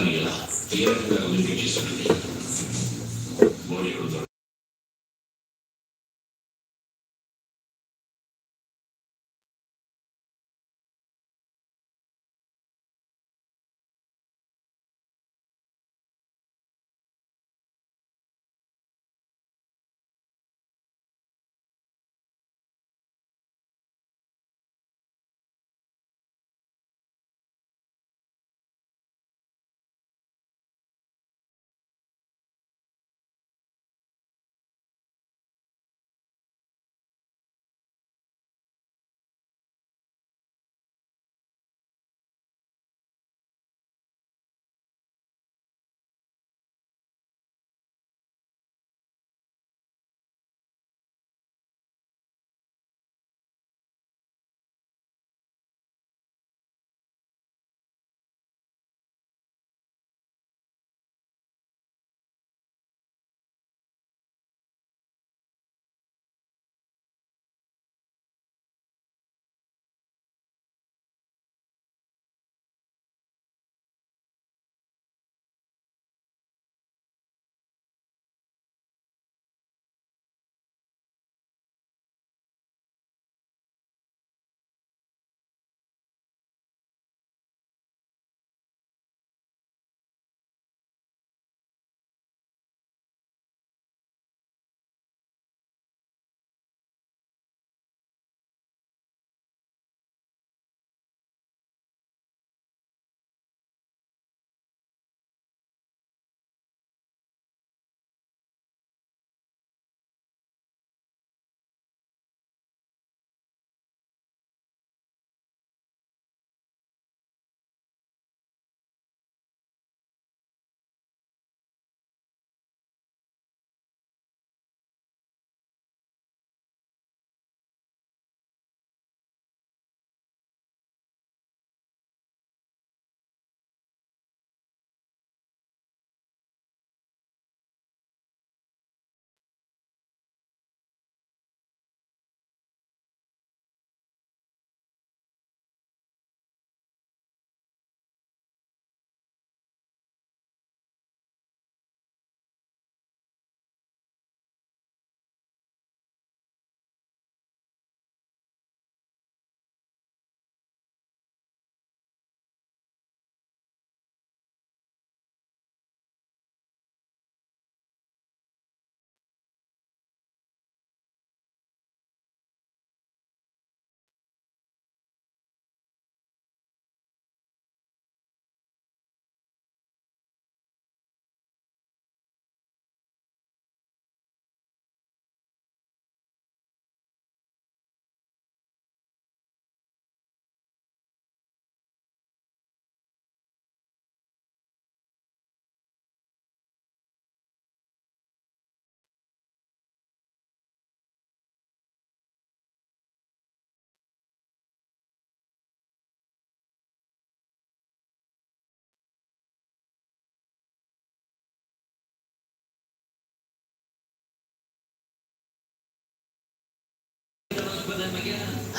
사항이라 이해를 하고 있는 게 있습니다.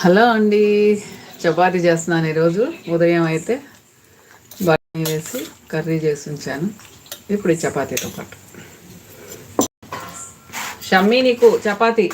Hello అండి. చపాతి చేస్తున్నాను ఈరోజు. ఉదయం అయితే బాగా వేసి కర్రీ చేసి ఉంచాను. ఇప్పుడు ఈ చపాతీతో పాటు. షమ్మీ నీకు చపాతీ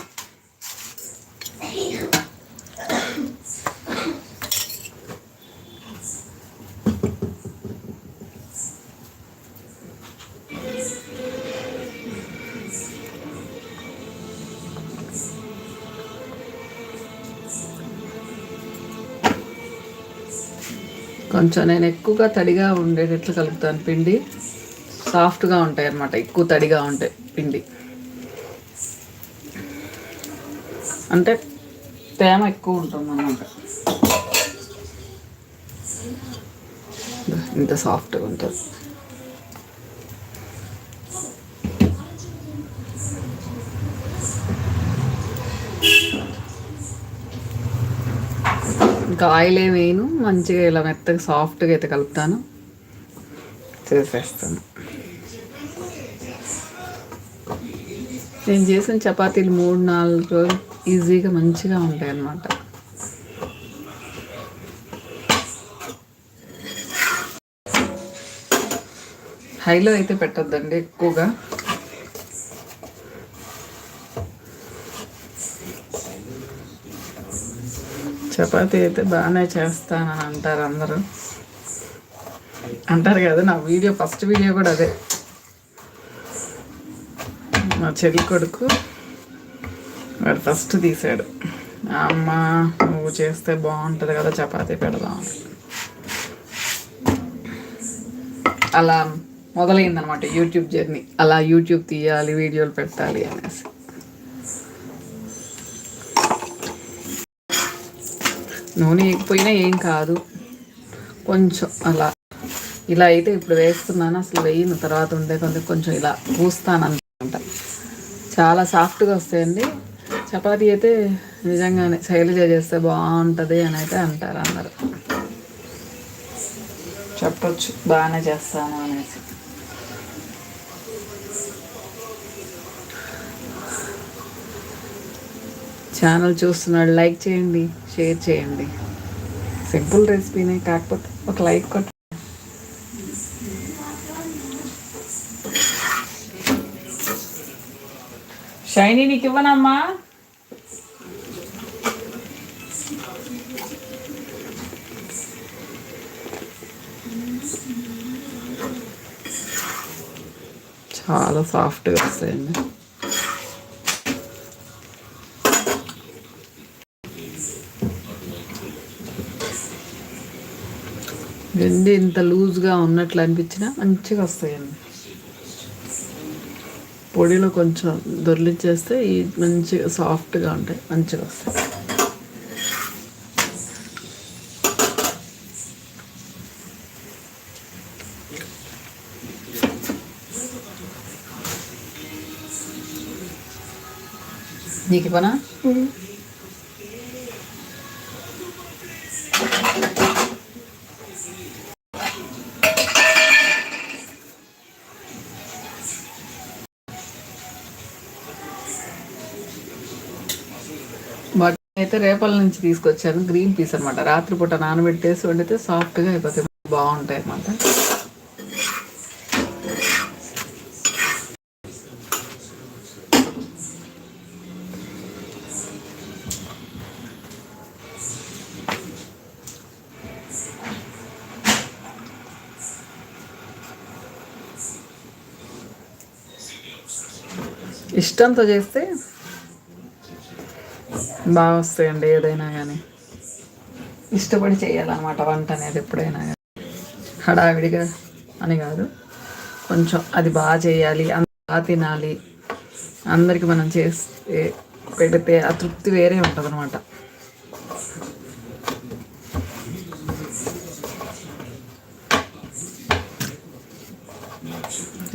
కొంచెం నేను ఎక్కువగా తడిగా ఉండేటట్లు కలుపుతాను? పిండి సాఫ్ట్గా ఉంటాయి అన్నమాట. ఎక్కువ తడిగా ఉంటాయి పిండి. అంటే తేమ ఎక్కువ ఉంటుంది అన్నమాట. ఇంత సాఫ్ట్గా ఉంటుంది. ఇంకా ఆయిల్ ఏమి వేయను. మంచిగా ఇలా మెత్తగా సాఫ్ట్గా అయితే కలుపుతాను. చేసేస్తాను. నేను చేసిన చపాతీలు మూడు నాలుగు రోజులు ఈజీగా మంచిగా ఉంటాయి అన్నమాట. హైలో అయితే పెట్టొద్దండి ఎక్కువగా. చపాతీ అయితే బాగానే చేస్తానని అంటారు అందరూ. అంటారు కదా నా వీడియో ఫస్ట్ వీడియో కూడా అదే. మా చెల్లి కొడుకు వాడు ఫస్ట్ తీశాడు అమ్మ నువ్వు చేస్తే బాగుంటుంది కదా చపాతీ పెడదాం. అని. అలా మొదలైందనమాట యూట్యూబ్ జర్నీ. అలా యూట్యూబ్ తీయాలి వీడియోలు పెట్టాలి అనేసి. నూనె వేయకపోయినా ఏం కాదు. కొంచెం అలా. ఇలా అయితే ఇప్పుడు వేస్తున్నాను. అసలు వేయిన తర్వాత ఉండే కొంచెం కొంచెం ఇలా పూస్తాను అనమాట చాలా సాఫ్ట్గా వస్తాయండి. చపాతి అయితే నిజంగానే శైలజ చేస్తే బాగుంటుంది అని అయితే అంటారు అందరు. చెప్పొచ్చు. బాగానే చేస్తాను అనేసి. ఛానల్ చూస్తున్నాడు లైక్ చేయండి షేర్ చేయండి. సింపుల్ రెసిపీనే కాకపోతే ఒక లైక్ కొట్ట. షైనీ నీకు ఇవ్వనమ్మా. చాలా సాఫ్ట్గా వస్తాయండి. వెండి ఇంత లూజ్గా ఉన్నట్లు అనిపించినా మంచిగా వస్తాయండి. పొడిలో కొంచెం దొర్లించేస్తే ఈ మంచిగా సాఫ్ట్గా ఉంటాయి మంచిగా వస్తాయి. నీకు పనా అయితే రేపల నుంచి తీసుకొచ్చాను గ్రీన్ పీస్ అనమాట రాత్రిపూట నానబెట్టేసి వండితే సాఫ్ట్గా అయిపోతాయి. బాగుంటాయి అన్నమాట. ఇష్టంతో చేస్తే బాగా వస్తాయండి ఏదైనా కానీ ఇష్టపడి చేయాలన్నమాట వంట అనేది ఎప్పుడైనా కానీ హడావిడిగా అని కాదు. కొంచెం అది బాగా చేయాలి బాగా తినాలి అందరికి మనం చేస్తే పెడితే ఆ తృప్తి వేరే ఉంటుంది అనమాట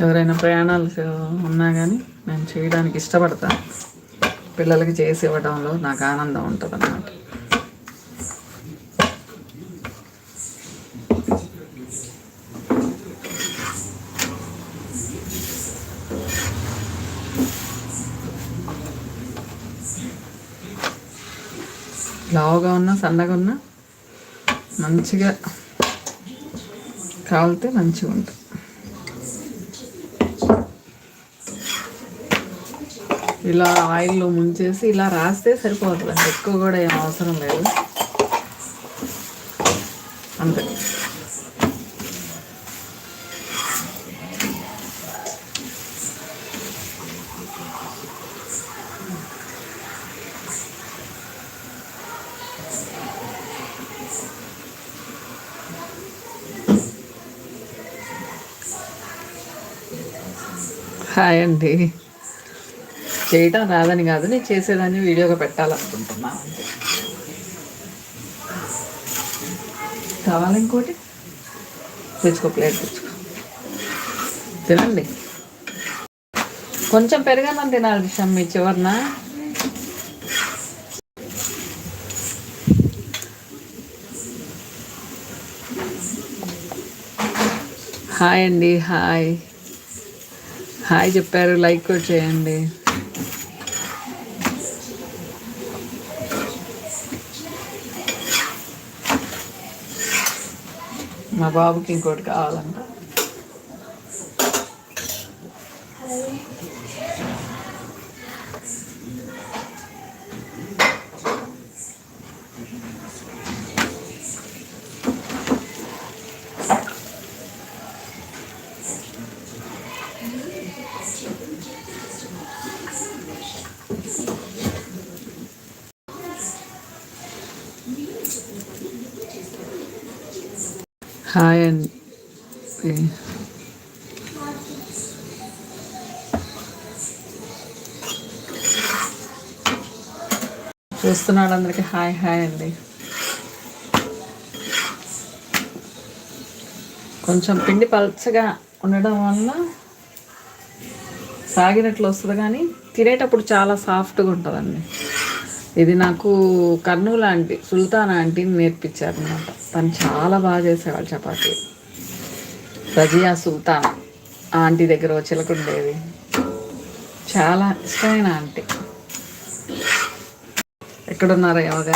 ఎవరైనా ప్రయాణాలు ఉన్నా కానీ నేను చేయడానికి ఇష్టపడతాను పిల్లలకి చేసి ఇవ్వడంలో నాకు ఆనందం ఉంటుంది అన్నమాట లావుగా ఉన్నా సన్నగా ఉన్నా మంచిగా కాలితే మంచిగా ఉంటుంది ఇలా ఆయిల్లో ముంచేసి ఇలా రాస్తే సరిపోతుందండి ఎక్కువ కూడా ఏం అవసరం లేదు. అంతే. హాయ్ అండి. చేయటం రాదని కాదు నేను చేసేదాన్ని వీడియోగా పెట్టాలనుకుంటున్నాను అంతే కావాలి ఇంకోటి? తెచ్చుకో ప్లేట్ తెచ్చుకో. తినండి. కొంచెం పెరగనం తినాలి షమ్మి చివరిన. హాయ్ అండి హాయ్. హాయ్ చెప్పారు లైక్ కూడా చేయండి. మా బాబుకి ఇంకోటి కావాలంట హాయ్ అండి చూస్తున్నాడు అందరికి. హాయ్ హాయ్ అండి. కొంచెం పిండి పల్చగా ఉండడం వల్ల సాగినట్లు వస్తుంది కానీ తినేటప్పుడు చాలా సాఫ్ట్గా ఉంటుందండి. ఇది నాకు కర్నూలు ఆంటీ సుల్తాన్ ఆంటీని నేర్పించారు అనమాట తను చాలా బాగా చేసేవాళ్ళు చపాతి. రజియా సుల్తాన్ ఆంటీ దగ్గర చిలకుండేది చాలా ఇష్టమైన ఆంటీ. ఎక్కడ ఉన్నారా కానీ.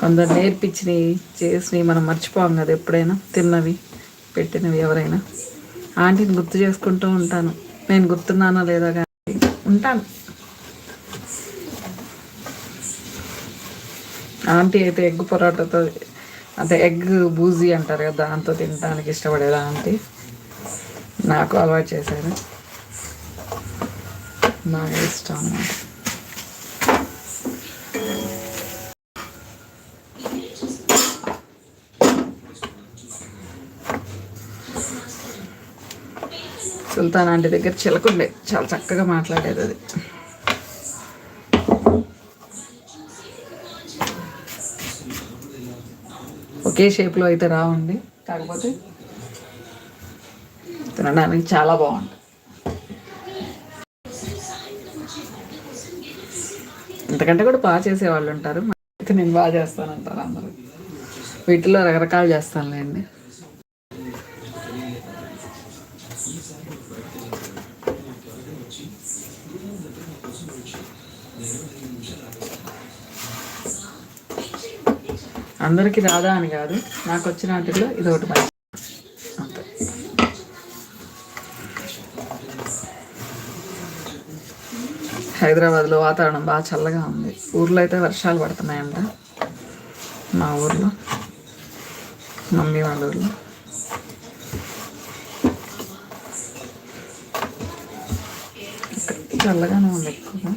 కొందరు నేర్పించినవి చేసినవి మనం మర్చిపోం కదా ఎప్పుడైనా తిన్నవి పెట్టినవి ఎవరైనా. ఆంటీని గుర్తు చేసుకుంటూ ఉంటాను. నేను గుర్తున్నానా లేదా కానీ ఉంటాను. ఆంటీ అయితే ఎగ్ పొరాటాతో అంటే ఎగ్ బూజీ అంటారు కదా దాంతో తినడానికి ఇష్టపడేదా ఆంటీ. నాకు అలవాటు చేశారు. బాగా ఇష్టం అన్నమాట. సుల్తాన్ ఆంటీ దగ్గర చిలకుండే చాలా చక్కగా మాట్లాడేది అది. ఒకే షేప్లో అయితే రావండి కాకపోతే తినడానికి చాలా బాగుంటుంది ఇంతకంటే కూడా బాగా చేసేవాళ్ళు ఉంటారు. అయితే నేను బాగా చేస్తానంటారు అందరూ. వీటిలో రకరకాలు చేస్తానులేండి. అందరికీ రాదా అని కాదు. నాకు వచ్చిన వాటిలో ఇది ఒకటి మంచి అంతే. హైదరాబాద్లో వాతావరణం బాగా చల్లగా ఉంది. ఊర్లో అయితే వర్షాలు పడుతున్నాయంట. మా ఊర్లో మమ్మీ వాళ్ళ ఊర్లో. చల్లగానే ఉంది ఎక్కువగా.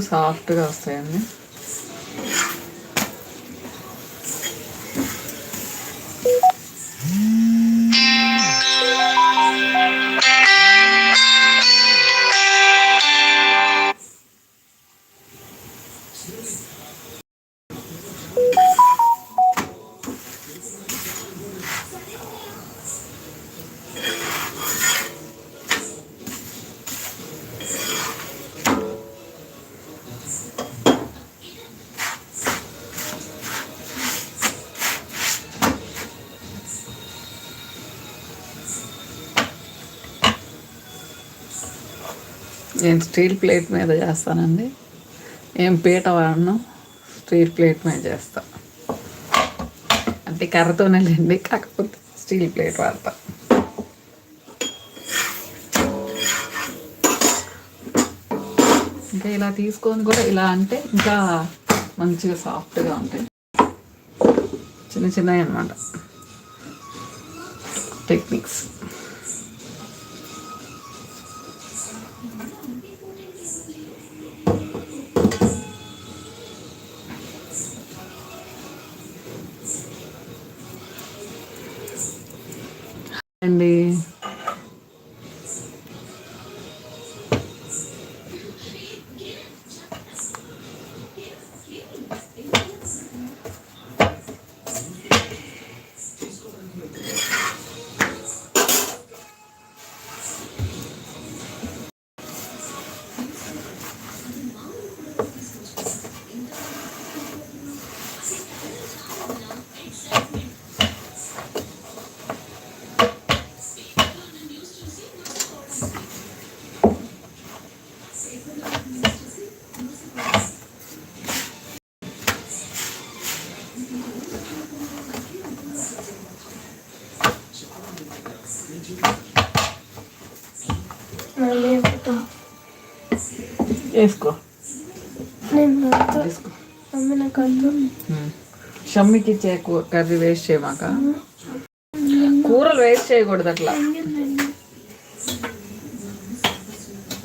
సాఫ్ట్గా వస్తాయండి. నేను స్టీల్ ప్లేట్ మీద చేస్తానండి. ఏం పీట వాడను స్టీల్ ప్లేట్ మీద చేస్తా. అంటే కర్రతోనే లేండి కాకపోతే స్టీల్ ప్లేట్ వాడతా. ఇంకా ఇలా తీసుకొని కూడా ఇలా అంటే ఇంకా మంచిగా సాఫ్ట్గా ఉంటాయి. చిన్న చిన్నవి అనమాట టెక్నిక్స్. అండి మళ్ళీ వేసుకో. షమ్మికి ఇచ్చే కర్రీ వేస్ట్ చేయమాక? కూరలు వేస్ట్ చేయకూడదు అట్లా.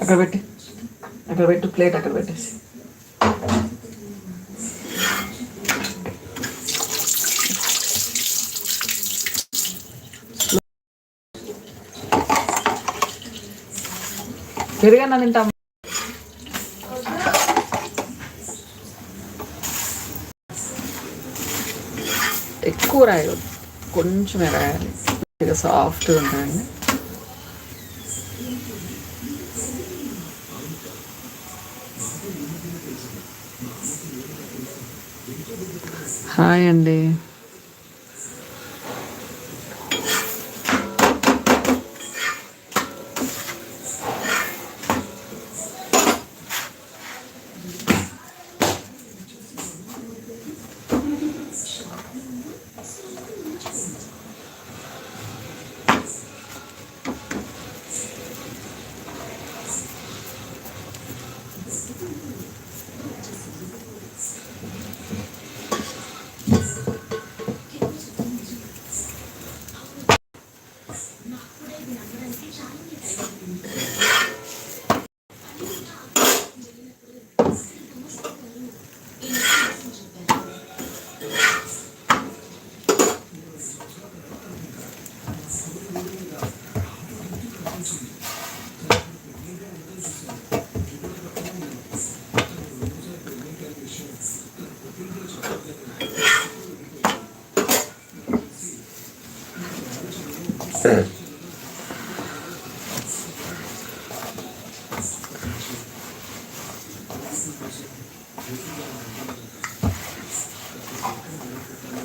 అక్కడ పెట్టి. అక్కడ పెట్టు ప్లేట్ అక్కడ పెట్టేసి. పెరుగన్నా తింటాం. ఎక్కువ కొంచెమే రాయాలి. ఇక సాఫ్ట్గా ఉంటాయండి హాయ్ అండి.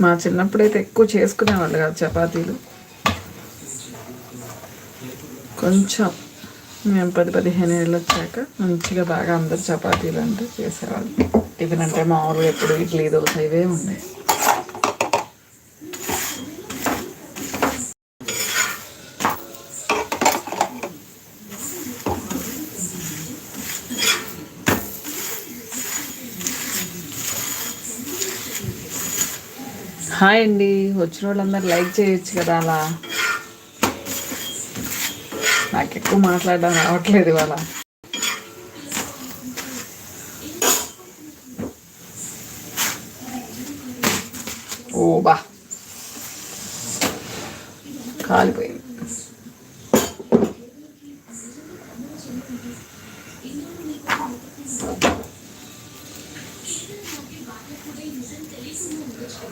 మా చిన్నప్పుడైతే ఎక్కువ చేసుకునేవాళ్ళు కాదు చపాతీలు. కొంచెం మేము పది పదిహేను ఏళ్ళు వచ్చాక మంచిగా బాగా అందరు చపాతీలు అంటే చేసేవాళ్ళు. టిఫిన్ అంటే మామూలుగా ఎప్పుడు ఇడ్లీ దోశ ఇవే ఉన్నాయి హాయ్ అండి. వచ్చిన వాళ్ళందరూ లైక్ చేయొచ్చు కదా అలా. నాకు ఎక్కువ మాట్లాడడం రావట్లేదు ఇవాళ. ఓ బా. కాలిపోయింది. Thank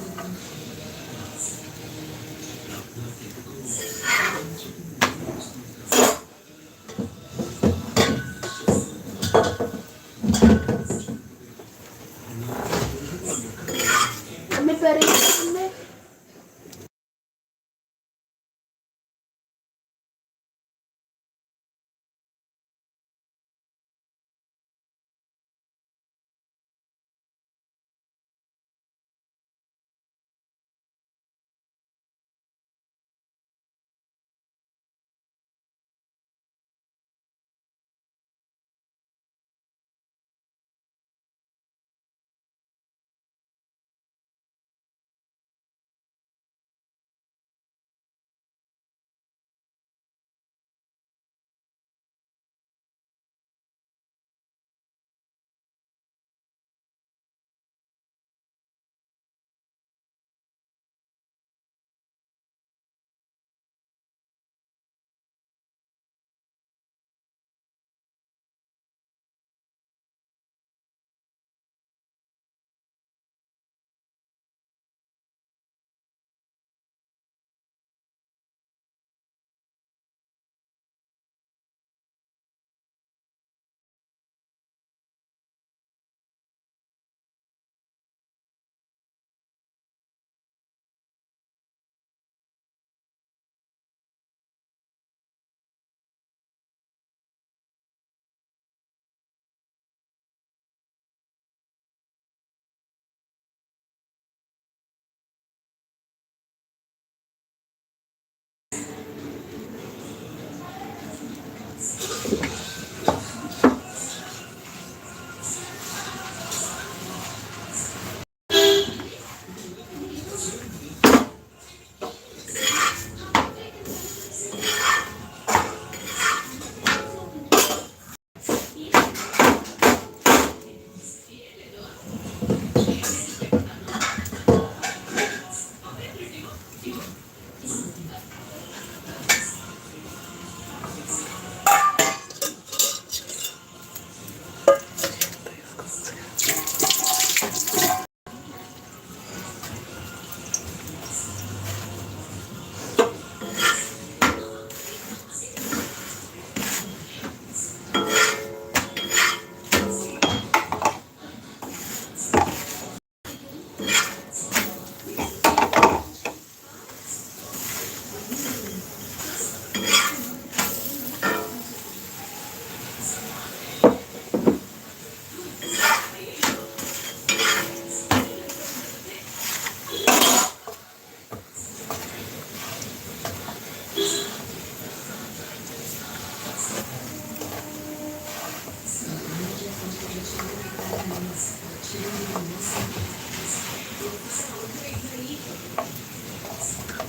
you.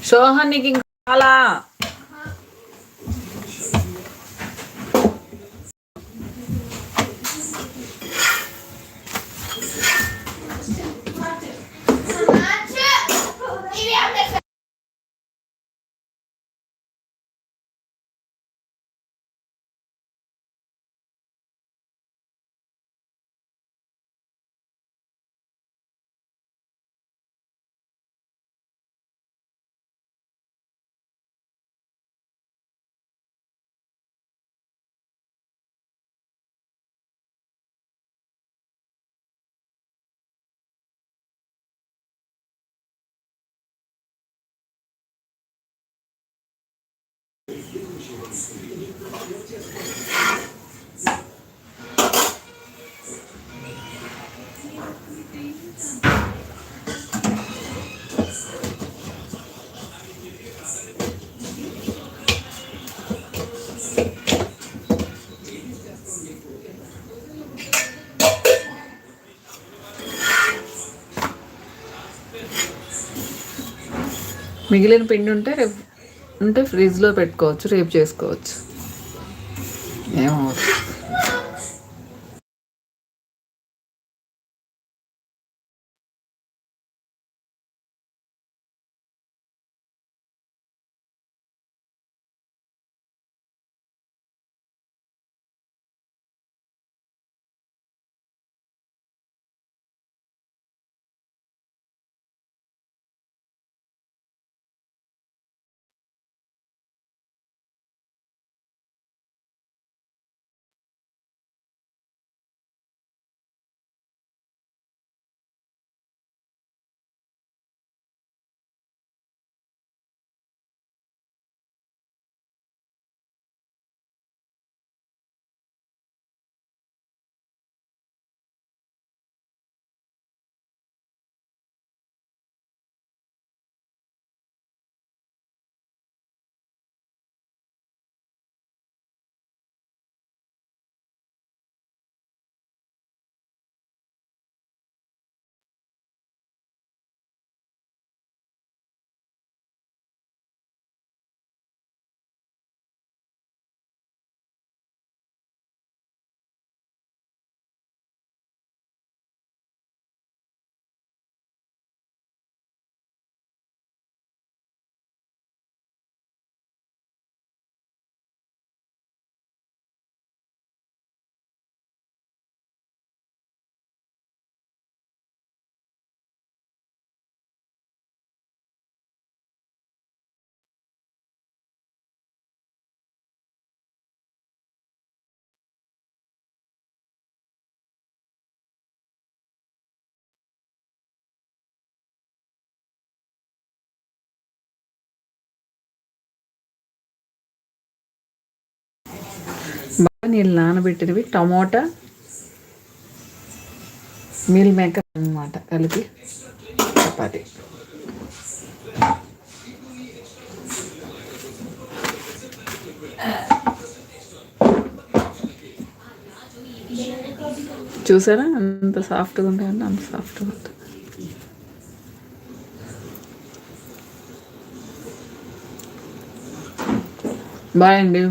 సోహన్ నీకు ఇంకా చాలా మిగిలిన పిండి ఉంటే రేపు ఉంటే ఫ్రిడ్జ్లో పెట్టుకోవచ్చు రేపు చేసుకోవచ్చు. ఏమో. నీళ్ళు నానబెట్టినవి టమోటా మీల్ మేకర్ అన్నమాట కలిపి చపాతి. చూసారా? అంత సాఫ్ట్గా ఉంటాయండి అంత సాఫ్ట్గా ఉంటుంది. బాయ్ అండి.